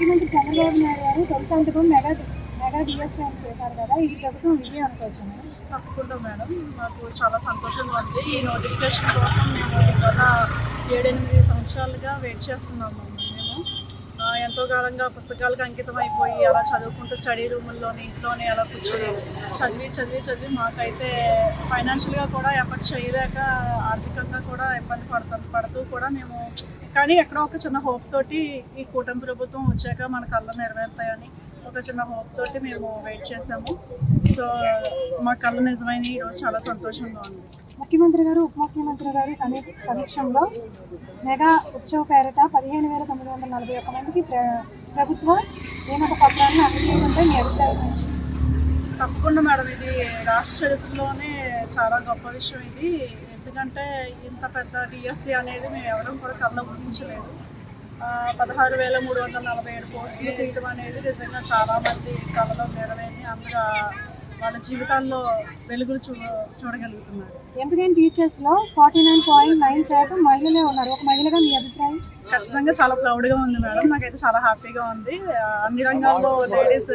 ముఖ్యమంత్రి చంద్రబాబు నాయుడు గారు తొలి సంతకం మెగా మెగా డిఎస్పీ అని చేశారు కదా ఈ ప్రభుత్వం విజయం అనుకోవచ్చు మేడం? తప్పకుండా మేడం. మాకు చాలా సంతోషంగా ఉంది. ఈ నోటిఫికేషన్ కోసం మేము గత ఏడెనిమిది సంవత్సరాలుగా వెయిట్ చేస్తున్నాము. ఎంతో కాలంగా పుస్తకాలకు అంకితం అయిపోయి అలా చదువుకుంటూ స్టడీ రూముల్లోని ఇంట్లోనే అలా కూర్చొని చదివి చదివి చదివి మాకైతే ఫైనాన్షియల్గా కూడా ఎఫర్ట్ చేయలేక ఆర్థికంగా కూడా ఇబ్బంది పడుతుంది పడుతూ కూడా మేము కానీ ఎక్కడో ఒక చిన్న హోప్ తోటి ఈ కూటమి ప్రభుత్వం వచ్చాక మన కళ్ళు నెరవేరుతాయని ఒక చిన్న హోప్ తోటి మేము వెయిట్ చేసాము. సో మా కళ్ళు నిజమైన ఈరోజు చాలా సంతోషంగా ఉంది. ముఖ్యమంత్రి గారు ఉప ముఖ్యమంత్రి గారు సమీ సమీక్షంలో మెగా ఉత్సవ పేరట పదిహేను వేల తొమ్మిది వందల నలభై ఒక్క మందికి ప్ర ప్రభుత్వ నియామక పత్రాలను అందజేయడంపై మీ అభిప్రాయం? తప్పకుండా మేడం ఇది రాష్ట్ర చరిత్రలోనే చాలా గొప్ప విషయం ఇది. ఎందుకంటే ఇంత పెద్ద డిఎస్సి అనేది మేము ఎవరం కూడా కళ్ళ ఊహించలేదు. పదహారు వేల మూడు వందల నలభై ఏడు పోస్టులు తీయడం అనేది నిజంగా చాలా మంది కళలో నెరవేరి అందరూ వాళ్ళ జీవితాల్లో వెలుగులు చూ చూడగలుగుతున్నారు. ఎంపికైన టీచర్స్లో ఫార్టీ నైన్ పాయింట్ నైన్ శాతం మహిళలే ఉన్నారు. ఒక మహిళగా మీ అభిప్రాయం? ఖచ్చితంగా చాలా ప్రౌడ్గా ఉంది మేడం. నాకైతే చాలా హ్యాపీగా ఉంది. అన్ని రంగాల్లో లేడీస్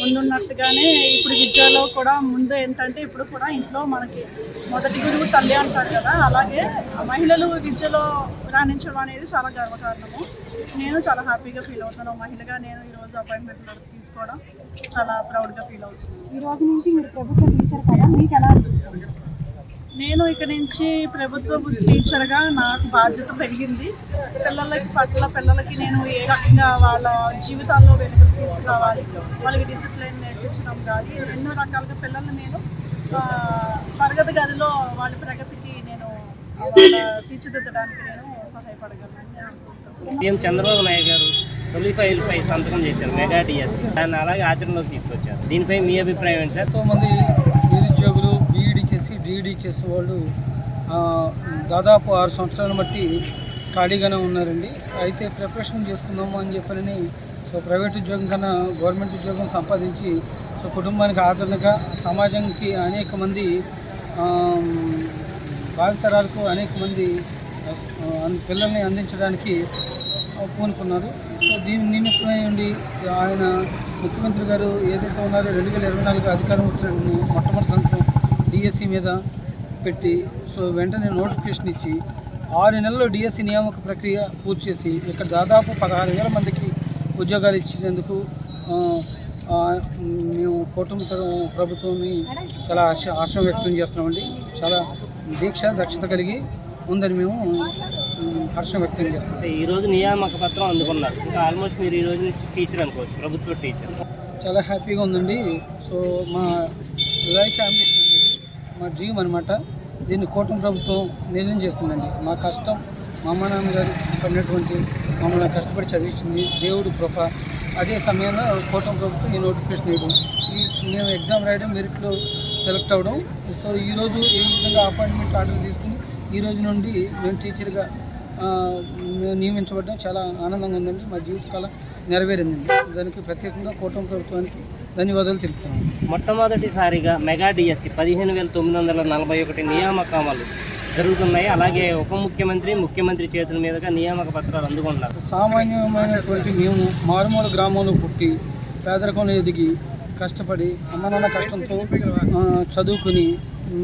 ముందున్నట్టుగానే ఇప్పుడు విద్యలో కూడా ముందు ఏంటంటే ఇప్పుడు కూడా ఇంట్లో మనకి మొదటి గురువు తల్లి అంటారు కదా అలాగే మహిళలు విద్యలో రాణించడం అనేది చాలా గర్వకారణము. నేను చాలా హ్యాపీగా ఫీల్ అవుతాను. మహిళగా నేను ఈరోజు అపాయింట్మెంట్ తీసుకోవడం చాలా ప్రౌడ్గా ఫీల్ అవుతున్నాను ఈ రోజు నుంచి మీరు ప్రభుత్వ టీచర్ కదా మీకు ఎలా అనిపిస్తుంది? నేను ఇక నుంచి ప్రభుత్వ టీచర్గా నాకు బాధ్యత పెరిగింది. పిల్లలకి పట్ల పిల్లలకి నేను ఏ రకంగా వాళ్ళ జీవితాల్లో వెలుగులు తీసుకురావాలి వాళ్ళకి డిసిప్లిన్ నేర్పించడం కానీ ఎన్నో రకాలుగా పిల్లల్ని నేను తరగతి గదిలో వాళ్ళ ప్రగతికి నేను వాళ్ళ తీర్చిదిద్దడానికి నేను సహాయపడగలను. సీఎం చంద్రబాబు నాయుడు గారు తొలి ఫైల్ పై సంతకం చేశారు మెగా డిఎస్. దాన్ని అలాగే ఆచరణలోకి తీసుకొచ్చారు. దీనిపై మీ అభిప్రాయం ఏంటి సార్? ఎంతోమంది నిరుద్యోగులు బీఈడి చేసి డిఈడి చేసే వాళ్ళు దాదాపు ఆరు సంవత్సరాలు బట్టి ఖాళీగానే ఉన్నారండి. అయితే ప్రిపరేషన్ చేసుకుందాము అని చెప్పని సో ప్రైవేట్ ఉద్యోగం కన్నా గవర్నమెంట్ ఉద్యోగం సంపాదించి సో కుటుంబానికి ఆదరణగా సమాజానికి అనేక మంది భావితరాలకు అనేక మంది పిల్లల్ని అందించడానికి పూనుకున్నారు సో దీని నిమిత్తమై ఉండి ఆయన ముఖ్యమంత్రి గారు ఏదైతే ఉన్నారో రెండు వేల ఇరవై నాలుగు అధికారం వచ్చిన మొట్టమొదటి సంవత్సరం డిఎస్సి మీద పెట్టి సో వెంటనే నోటిఫికేషన్ ఇచ్చి ఆరు నెలల్లో డిఎస్సి నియామక ప్రక్రియ పూర్తి చేసి ఇక్కడ దాదాపు పదహారు వేల మందికి ఉద్యోగాలు ఇచ్చినందుకు మేము కుటుంబ ప్రభుత్వాన్ని చాలా హర్ష హర్షం వ్యక్తం చేస్తున్నామండి. చాలా దీక్ష దక్షత కలిగి ఉందని మేము హర్షం వ్యక్తం అంటే ఈ రోజు నియామక పత్రం అందుకున్నారు. ఇంకా ఆల్మోస్ట్ మీరు ఈ రోజు నుంచి టీచర్ అనుకోవచ్చు ప్రభుత్వ టీచర్ చాలా హ్యాపీగా ఉందండి. సో మా లైఫ్ అంబిషన్ అండి. మా డ్రీమ్ అనమాట దీన్ని కూటమి ప్రభుత్వం నిజం చేస్తుందండి. మా కష్టం మా అమ్మ నాన్నగారు పడినటువంటి మమ్మల్ని కష్టపడి చదివించింది. దేవుడు కృప. అదే సమయంలో కూటమి ప్రభుత్వం ఈ నోటిఫికేషన్ ఇవ్వడం. ఈ మేము ఎగ్జామ్ రాయడం మెరిట్లో సెలెక్ట్ అవ్వడం. సో ఈరోజు ఈ విధంగా అపాయింట్మెంట్ ఆర్డర్ తీసుకుని ఈ రోజు నుండి మేము టీచర్గా నియమించబడడం చాలా ఆనందంగా ఉందండి. మా జీవితకాలం నెరవేరిందండి. దానికి ప్రత్యేకంగా కూటమి ప్రభుత్వానికి ధన్యవాదాలు తెలుపుతున్నాను. మొట్టమొదటిసారిగా మెగా డిఎస్సి పదిహేను వేల తొమ్మిది వందల నలభై ఒకటి నియామకాలు జరుగుతున్నాయి. అలాగే ఉప ముఖ్యమంత్రి ముఖ్యమంత్రి చేతుల మీదుగా నియామక పత్రాలు అందుకుంటున్నారు. సామాన్యమైనటువంటి మేము మారుమూల గ్రామంలో పుట్టి పేదరికంలో ఎదిగి కష్టపడి అమ్మ నాన్న కష్టంతో చదువుకుని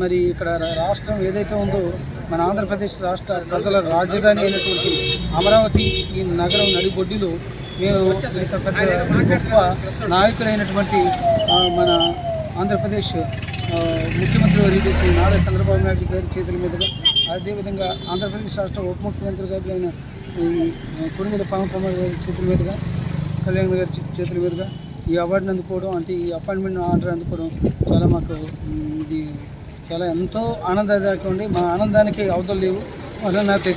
మరి ఇక్కడ రాష్ట్రం ఏదైతే ఉందో మన ఆంధ్రప్రదేశ్ రాష్ట్ర ప్రజల రాజధాని అయినటువంటి అమరావతి ఈ నగరం నడిబొడ్డిలో మేము ఇంత పెద్ద గొప్ప నాయకులైనటువంటి మన ఆంధ్రప్రదేశ్ ముఖ్యమంత్రి వర్యులు శ్రీ నారా చంద్రబాబు నాయుడు గారి చేతుల మీదుగా అదేవిధంగా ఆంధ్రప్రదేశ్ రాష్ట్ర ఉప ముఖ్యమంత్రి గారు అయిన కొడుమల పవన్ కుమార్ గారి చేతుల మీదుగా కళ్యాణ్ గారి చేతుల మీదుగా ఈ అవార్డుని అందుకోవడం అంటే ఈ అపాయింట్మెంట్ ఆర్డర్ అందుకోవడం చాలా మాకు ఇది చాలా ఎంతో ఆనందదాయకం అండి మా ఆనందానికి అవతలు లేవు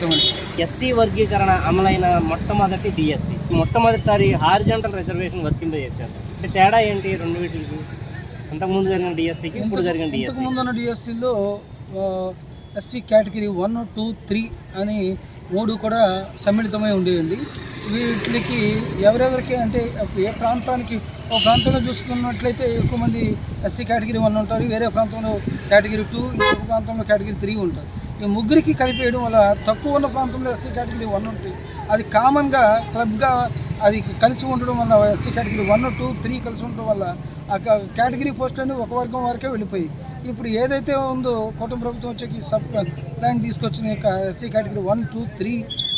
అండి ఎస్సీ వర్గీకరణ అమలైన మొట్టమొదటి డిఎస్సి మొట్టమొదటిసారి హారిజంటల్ రిజర్వేషన్ వర్తింపజేశారు అంటే తేడా ఏంటి? రెండు వీటికి అంతకుముందు జరిగిన డిఎస్సికి ఇప్పుడు జరిగిన డిఎస్సి ముందు ఉన్న డిఎస్సిలో SC category one two three అని మూడు కూడా సమ్మిళితమై ఉండేయండి. వీటికి ఎవరెవరికి అంటే ఏ ప్రాంతానికి ఒక ప్రాంతంలో చూసుకున్నట్లయితే ఎక్కువ మంది ఎస్సీ కేటగిరీ వన్ ఉంటారు. వేరే ప్రాంతంలో కేటగిరీ టూ ఇంకొక ప్రాంతంలో కేటగిరీ త్రీ ఉంటారు. ఈ ముగ్గురికి కలిపేయడం వల్ల తక్కువ ఉన్న ప్రాంతంలో ఎస్సీ కేటగిరీ వన్ ఉంటుంది అది కామన్గా క్లబ్గా అది కలిసి ఉండడం వల్ల SC category one two three కలిసి ఉండడం వల్ల ఆ క- కేటగిరీ పోస్ట్ అనేది ఒక వర్గం వరకే వెళ్ళిపోయి ఇప్పుడు ఏదైతే ఉందో కుటుంబ ప్రభుత్వం వచ్చేకి సబ్ ర్యాంక్ తీసుకొచ్చిన SC category one two three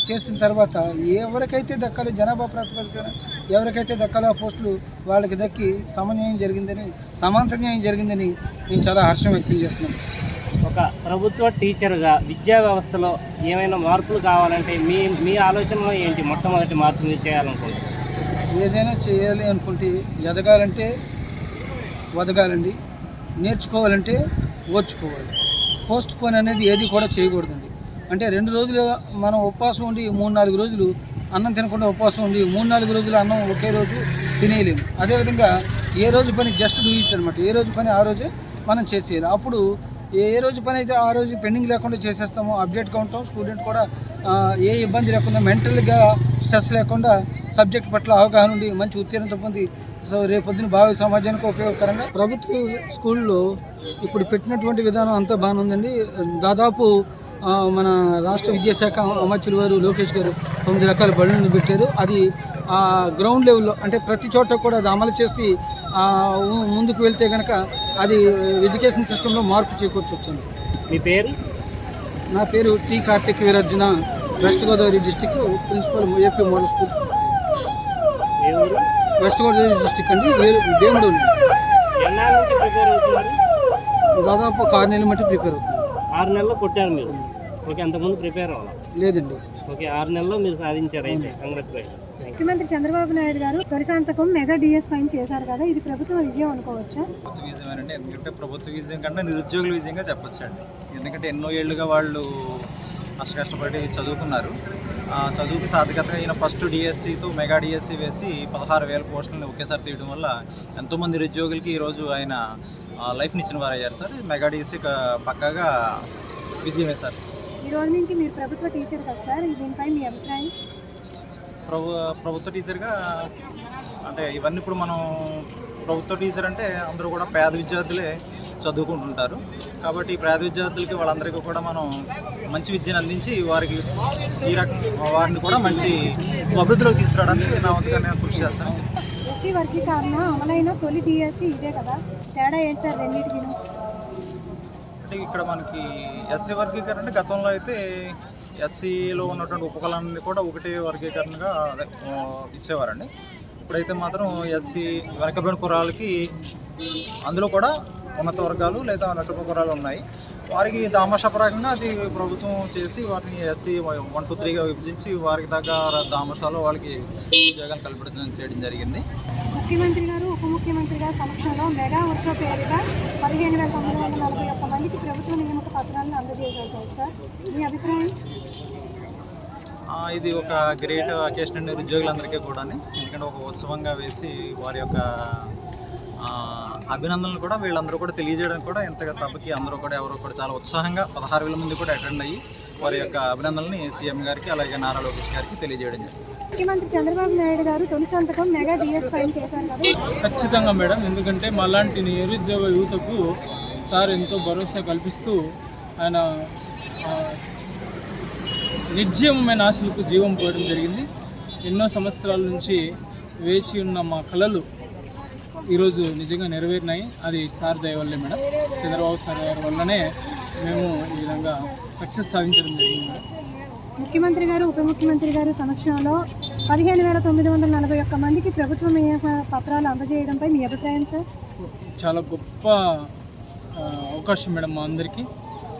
చేసిన తర్వాత ఎవరికైతే దక్కాలి జనాభా ప్రాతిపదికన ఎవరికైతే దక్కాలో పోస్టులు వాళ్ళకి దక్కి సమన్వయం జరిగిందని సమాంతర్యం జరిగిందని నేను చాలా హర్షం వ్యక్తం చేస్తున్నాను. ఒక ప్రభుత్వ టీచర్గా విద్యా వ్యవస్థలో ఏమైనా మార్పులు కావాలంటే మీ మీ ఆలోచనలో ఏంటి? మొట్టమొదటి మార్పు మీరు చేయాలనుకుంటున్నారు. ఏదైనా చేయాలి అనుకుంటే ఎదగాలంటే వదగాలండి నేర్చుకోవాలంటే ఓర్చుకోవాలి. పోస్ట్ పోన్ అనేది ఏది కూడా చేయకూడదండి. అంటే రెండు రోజులు మనం ఉపవాసం ఉండి మూడు నాలుగు రోజులు అన్నం తినకుండా ఉపవాసం ఉండి మూడు నాలుగు రోజులు అన్నం ఒకే రోజు తినేయలేము. అదేవిధంగా ఏ రోజు పని జస్ట్ డూ ఇట్ అనమాట ఏ రోజు పని ఆ రోజే మనం చేసేయాలి. అప్పుడు ఏ రోజు పని అయితే ఆ రోజు పెండింగ్ లేకుండా చేసేస్తామో అప్డేట్గా ఉంటాం స్టూడెంట్ కూడా ఏ ఇబ్బంది లేకుండా మెంటల్గా స్ట్రెస్ లేకుండా సబ్జెక్ట్ పట్ల అవగాహన ఉండి మంచి ఉత్తీర్ణత పొంది సో రేపొద్దున భావి సమాజానికి ఉపయోగకరంగా ప్రభుత్వ స్కూల్లో ఇప్పుడు పెట్టినటువంటి విధానం అంతా బాగానే ఉందండి. దాదాపు మన రాష్ట్ర విద్యాశాఖ అమర్చుల వారు లోకేష్ గారు తొమ్మిది రకాల బడులను పెట్టారు. అది ఆ గ్రౌండ్ లెవెల్లో అంటే ప్రతి చోట కూడా అది అమలు చేసి ముందుకు వెళ్తే కనుక అది ఎడ్యుకేషన్ సిస్టంలో మార్పు చేకూర్చొచ్చింది మీ పేరు? నా పేరు T Karthik Veerarjuna west Godavari district principal AP model schools west Godavari district అండి దేవుడు దాదాపు ఒక ఆరు నెలల మట్టి ప్రిపేర్ అవుతుంది ఆరు నెలల్లో కొట్టారు మీరు. ఓకే అంతకుముందు ప్రిపేర్ అవ్వాలి? లేదండి. ఓకే ఆరు నెలల్లో మీరు సాధించారు అయితే. కంగ్రాచులేషన్స్ ముఖ్యమంత్రి చంద్రబాబు నాయుడు గారు తొలి సంతకం మెగా డిఎస్ పైన చేశారు కదా ఇది ప్రభుత్వ విజయం అనుకోవచ్చా? ప్రభుత్వ విజయమేనండి ఎందుకంటే ప్రభుత్వ విజయం కన్నా నిరుద్యోగుల విజయంగా చెప్పొచ్చు అండి ఎందుకంటే ఎన్నో ఏళ్ళుగా వాళ్ళు కష్ట కష్టపడి చదువుకున్నారు. చదువుకు సాధికతగా ఈయన ఫస్ట్ డిఎస్సితో మెగా డిఎస్సి వేసి పదహారు వేల పోస్టులను ఒకేసారి తీయడం వల్ల ఎంతోమంది నిరుద్యోగులకి ఈరోజు ఆయన లైఫ్ని ఇచ్చిన వారు అయ్యారు సార్ మెగా డిఎస్సి పక్కాగా విజయమే సార్. ఈ రోజు నుంచి మీరు ప్రభుత్వ టీచర్ కదా సార్? దీనిపై మీ అభిప్రాయం? ప్రభు ప్రభుత్వ టీచర్గా అంటే ఇవన్నీ ఇప్పుడు మనం ప్రభుత్వ టీచర్ అంటే అందరూ కూడా పేద విద్యార్థులే. చదువుకుంటుంటారు. కాబట్టి ఈ పేద విద్యార్థులకి వాళ్ళందరికీ కూడా మనం మంచి విద్యను అందించి వారికి ఈ రక వారిని కూడా మంచి అభివృద్ధిలోకి తీసుకురావడానికి నా వంతుగా నేను కృషి చేస్తాను. ఎస్సీ వర్గీకరణ అమలైన తొలి డిఎస్సి ఇదే కదా? తేడా ఏంటి సార్ రెండింటికి అంటే ఇక్కడ మనకి ఎస్సీ వర్గీకరణ అంటే గతంలో అయితే ఎస్సీలో ఉన్నటువంటి ఉపకులాన్ని కూడా ఒకటే వర్గీకరణగా అదే ఇచ్చేవారండి. ఇప్పుడైతే మాత్రం ఎస్సీ వెనకబడిన కురాలకి అందులో కూడా ఉన్నత వర్గాలు లేదా నటుప కురాలు ఉన్నాయి. వారికి దామశాపరంగా అది ప్రభుత్వం చేసి వారిని ఎస్సీ వన్ టూ త్రీగా విభజించి వారికి తగ్గ దామశాలు వాళ్ళకి ఉద్యోగాలు కల్పించడం చేయడం జరిగింది. ముఖ్యమంత్రి గారు ఉప ముఖ్యమంత్రి గారి సమక్షంలో మెగా ఉత్సవ పేరిట పదిహేను వేల తొమ్మిది వందల నలభై ఒక్క మందికి ప్రభుత్వ నియామక పత్రాలను కదా సార్. మీ అభిప్రాయం? ఇది ఒక గ్రేట్ అకేషన్ అండి ఉద్యోగులందరికీ కూడా ఎందుకంటే ఒక ఉత్సవంగా వేసి వారి యొక్క అభినందనలు కూడా వీళ్ళందరూ కూడా తెలియజేయడానికి కూడా ఎంతగా సభకి అందరూ కూడా ఎవరు కూడా చాలా ఉత్సాహంగా పదహారు వేల మంది కూడా అటెండ్ అయ్యి వారి యొక్క అభినందనల్ని సీఎం గారికి అలాగే నారా లోకేష్ గారికి తెలియజేయడం జరిగింది. ముఖ్యమంత్రి చంద్రబాబు నాయుడు గారు తొలి సంతకం మెగా డిఎస్ చేశారు కదా. ఖచ్చితంగా మేడం ఎందుకంటే మాలాంటి నిరుద్యోగ యువతకు సార్ ఎంతో భరోసా కల్పిస్తూ ఆయన నిర్జీవమైన ఆశలకు జీవం పోయడం జరిగింది. ఎన్నో సంవత్సరాల నుంచి వేచి ఉన్న మా కళలు ఈరోజు నిజంగా నెరవేరినాయి. అది సార్ దయ వల్లే మేడం. చంద్రబాబు సార్ గారి వల్లనే మేము ఈ విధంగా సక్సెస్ సాధించడం జరిగింది. ముఖ్యమంత్రి గారు ఉప ముఖ్యమంత్రి గారు సమక్షంలో పదిహేను వేల తొమ్మిది వందల నలభై ఒక్క మందికి ప్రభుత్వ నియామక పత్రాలు అందజేయడంపై మీ అభిప్రాయం సార్? చాలా గొప్ప అవకాశం మేడం మా అందరికీ.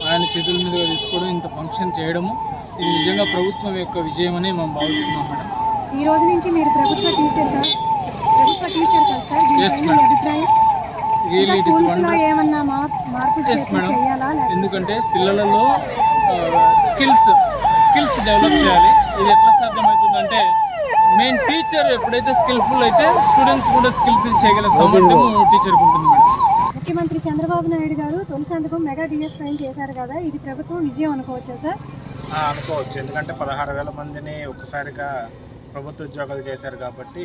ఆయన చేతుల మీదుగా తీసుకోవడం ఇంత ఫంక్షన్ చేయడము ఇది నిజంగా ప్రభుత్వం యొక్క విజయం అని మేము భావిస్తున్నాం మేడం. ఈ రోజు నుంచి మీరు ప్రభుత్వ టీచర్గా ప్రభుత్వ టీచర్ ఎందుకంటే పిల్లలలో స్కిల్స్ స్కిల్స్ డెవలప్ చేయాలి. ఇది ఎట్లా సాధ్యమవుతుందంటే మెయిన్ టీచర్ ఎప్పుడైతే స్కిల్ఫుల్ అయితే స్టూడెంట్స్ కూడా స్కిల్ఫుల్ చేయగల సామర్థ్యం టీచర్కి ఉంటుంది మేడం ముఖ్యమంత్రి చంద్రబాబు నాయుడు గారు తొలి సంతకం మెగా డిఎస్ పైన చేశారు కదా ఇది ప్రభుత్వం విజయం అనుకోవచ్చా సార్? ఆ, అనుకోవచ్చు. ఎందుకంటే పదహారు వేల మందిని ఒక్కసారిగా ప్రభుత్వ ఉద్యోగాలు చేశారు కాబట్టి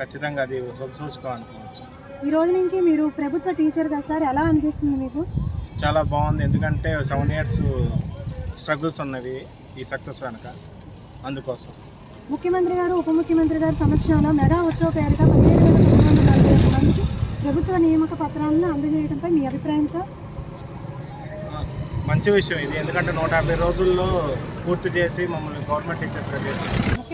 ఖచ్చితంగా అది శుభసూచకం అనుకోవచ్చు. ఈ రోజు నుంచి మీరు ప్రభుత్వ టీచర్ కదా సార్ ఎలా అనిపిస్తుంది మీకు? చాలా బాగుంది. ఎందుకంటే సెవెన్ ఇయర్స్ స్ట్రగుల్స్ ఉన్నవి ఈ సక్సెస్ వెనక. అందుకోసం. ముఖ్యమంత్రి గారు ఉప ముఖ్యమంత్రి గారి సమక్షంలో మెగా ఉత్సవ పేరిట వేల తొమ్మిది వందల నలభై ఒక్క మందికి ప్రభుత్వ నియామక పత్రాలను అందజేయడంపై మీ అభిప్రాయం సార్? మంచి విషయం ఇది. ఎందుకంటే నూట యాభై రోజుల్లో పూర్తి చేసి మమ్మల్ని గవర్నమెంట్ టీచర్స్గా చేసి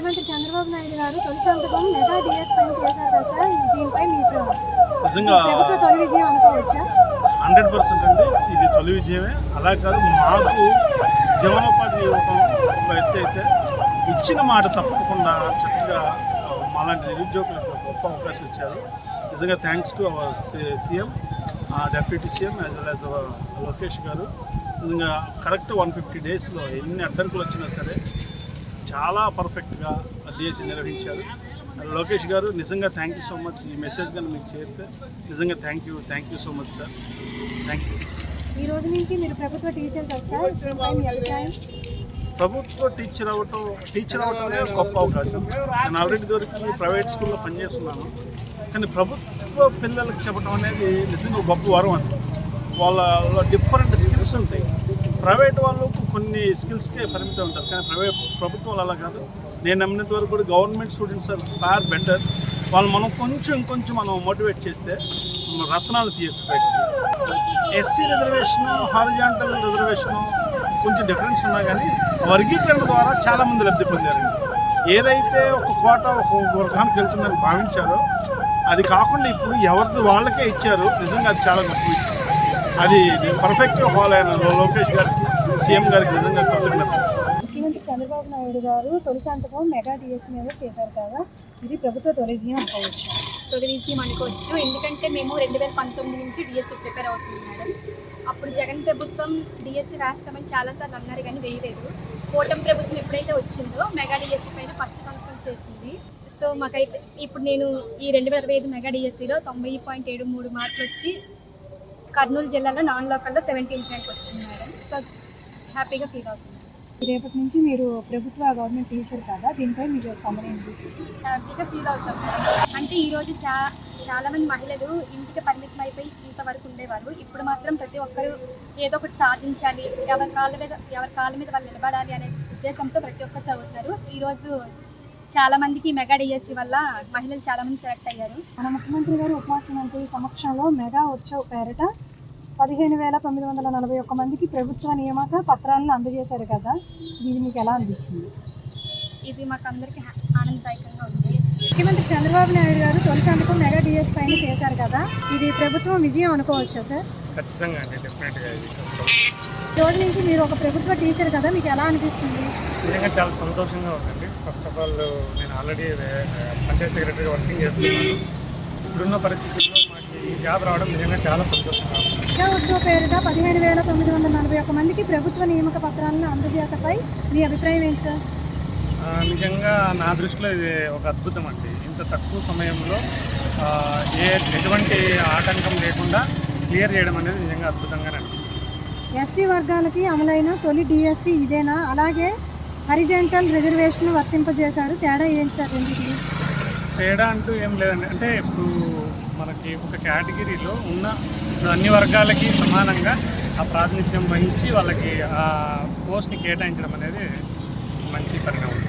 ముఖ్యమంత్రి చంద్రబాబు నాయుడు గారు తొలి సంతకం మెగా డిఎస్ పైన చేశారు కదా సార్ దీనిపై మీ ప్రభుత్వ తొలి విజయం అనుకోవచ్చా? హండ్రెడ్ పర్సెంట్ అండి. ఇది తొలి విజయమే. అలా కాదు మాకు జీవనోపాధి ఇవ్వటం ఒక ఎత్తు అయితే ఇచ్చిన మాట తప్పకుండా చక్కగా మాలాంటి నిరుద్యోగులకు గొప్ప అవకాశం ఇచ్చారు. నిజంగా thanks to our CM deputy CM as well as our Lokesh garu. నిజంగా కరెక్ట్ వన్ ఫిఫ్టీ డేస్లో ఎన్ని అడ్డంకులు వచ్చినా సరే చాలా పర్ఫెక్ట్గా డిఎస్సి నిర్వహించారు. లోకేష్ గారు నిజంగా థ్యాంక్ యూ సో మచ్ ఈ మెసేజ్ కానీ మీకు చేరితే నిజంగా thank you thank you so much sir thank you ఈ రోజు నుంచి మీరు ప్రభుత్వ టీచర్ ప్రభుత్వ టీచర్ అవ్వటం టీచర్ అవ్వటం అనేది గొప్ప అవకాశం. నేను ఆల్రెడీ దొరికి ప్రైవేట్ స్కూల్లో పనిచేస్తున్నాను. కానీ ప్రభుత్వ పిల్లలకు చెప్పడం అనేది నిజంగా గొప్ప వరం అది. వాళ్ళ డిఫరెంట్ స్కిల్స్ ఉంటాయి. ప్రైవేట్ వాళ్ళకు కొన్ని స్కిల్స్కే పరిమితం ఉంటారు. కానీ ప్రైవేట్ ప్రభుత్వం అలా కాదు. నేను నమ్మినంత వరకు కూడా government students are far better. వాళ్ళు మనం కొంచెం కొంచెం మనం మోటివేట్ చేస్తే రత్నాలు తీయచ్చు ఎస్సీ రిజర్వేషన్ హారిజాంటల్ రిజర్వేషన్ కొంచెం డిఫరెన్స్ ఉన్నా కానీ వర్గీకరణ ద్వారా చాలా మంది లబ్ధి పొందారండి. ఏదైతే ఒక కోట ఒక వర్గానికి వెళ్తుందని భావించారో అది కాకుండా ఇప్పుడు ఎవరిది వాళ్ళకే ఇచ్చారు నిజంగా అది చాలా గొప్ప విషయం. అది పర్ఫెక్ట్గా ఫాలో అయిన లోకేష్ గారికి సీఎం గారికి నిజంగా కృతజ్ఞత ముఖ్యమంత్రి చంద్రబాబు నాయుడు గారు తొలి సంతకం మెగా డిఎస్ మీద చేశారు కదా ఇది ప్రభుత్వ తొలి విజయం అనుకోవచ్చు. తొలి విజయం అనుకోవచ్చు. ఎందుకంటే మేము రెండు వేల పంతొమ్మిది నుంచి డిఎస్సి ప్రిపేర్ అవుతున్నాం మేడం. అప్పుడు జగన్ ప్రభుత్వం డిఎస్సి రాస్తామని చాలాసార్లు అన్నారు కానీ వేయలేదు. కూటమి ప్రభుత్వం ఎప్పుడైతే వచ్చిందో మెగా డిఎస్సి పైన ఫస్ట్ సంతకం చేసింది. సో మాకైతే ఇప్పుడు నేను ఈ రెండు వేల ఇరవై ఐదు మెగా డిఎస్సిలో తొంభై పాయింట్ ఏడు మూడు మార్కులు వచ్చి కర్నూలు జిల్లాలో నాన్ లోకల్లో సెవెంటీన్ ర్యాంక్ వచ్చింది మేడం. సో హ్యాపీగా ఫీల్ అవుతుంది. రేపటి నుంచి మీరు ప్రభుత్వ గవర్నమెంట్ టీచర్ కదా దీనిపై మీ స్పందన హ్యాపీగా ఫీల్ అవుతాం అంటే ఈరోజు చా చాలా మంది మహిళలు ఇంటికి పరిమితం అయిపోయి ఇంతవరకు ఉండేవారు. ఇప్పుడు మాత్రం ప్రతి ఒక్కరూ ఏదో ఒకటి సాధించాలి ఎవరి కాళ్ళ మీద ఎవరి కాళ్ళ మీద వాళ్ళు నిలబడాలి అనే ఉద్దేశంతో ప్రతి ఒక్కరు చదువుతున్నారు. ఈరోజు చాలా మందికి మెగా డిఎస్సి వల్ల మహిళలు చాలా మంది సెలెక్ట్ అయ్యారు. మన ముఖ్యమంత్రి గారు ఉప ముఖ్యమంత్రి సమక్షంలో మెగా ఉత్సవ్ పేరిట పదిహేను వేల తొమ్మిది వందల నలభై ఒక్క మందికి ప్రభుత్వ నియామక పత్రాలను అందజేశారు కదా. ఇది మీకు ఎలా అనిపిస్తుంది? ఇది మాకు అందరికీ ఆనందదాయకంగా ఉంది. ముఖ్యమంత్రి చంద్రబాబు నాయుడు గారు తొలి సంతకం మెగా డిఎస్ పైన చేశారు కదా. ఇది ప్రభుత్వం విజయం అనుకోవచ్చా సార్? ఖచ్చితంగా అండి డెఫినెట్గా ఇది ఈ రోజు నుంచి మీరు ఒక ప్రభుత్వ టీచర్ కదా మీకు ఎలా అనిపిస్తుంది? నిజంగా చాలా సంతోషంగా ఉందండి. ఫస్ట్ ఆఫ్ ఆల్ నేను ఆల్రెడీ పంచాయత్ సెక్రటరీగా వర్కింగ్ చేస్తున్నాను. ఇప్పుడున్న పరిస్థితుల్లో మాకు ఈ జాబ్ రావడం నిజంగా చాలా సంతోషంగా ఉంది. మెగా ఉత్సవ పేరిట పదిహేను వేల తొమ్మిది వందల నలభై ఒక్క మందికి ప్రభుత్వ నియామక పత్రాలను అందజేతపై మీ అభిప్రాయం ఏంటి సార్? నిజంగా నా దృష్టిలో ఇది ఒక అద్భుతం అండి. ఇంత తక్కువ సమయంలో ఏ ఎటువంటి ఆటంకం లేకుండా క్లియర్ చేయడం అనేది నిజంగా అద్భుతంగా అనిపిస్తుంది. ఎస్సీ వర్గాలకి అమలైన తొలి డిఎస్సి ఇదేనా? అలాగే హరిజెంటల్ రిజర్వేషన్ వర్తింపజేశారు. తేడా ఏంటి సార్ రెండింటికి? తేడా అంటూ ఏం లేదండి. అంటే ఇప్పుడు మనకి ఒక కేటగిరీలో ఉన్న అన్ని వర్గాలకి సమానంగా ఆ ప్రాతినిధ్యం వహించి వాళ్ళకి ఆ పోస్ట్ని కేటాయించడం అనేది మంచి పరిణామం.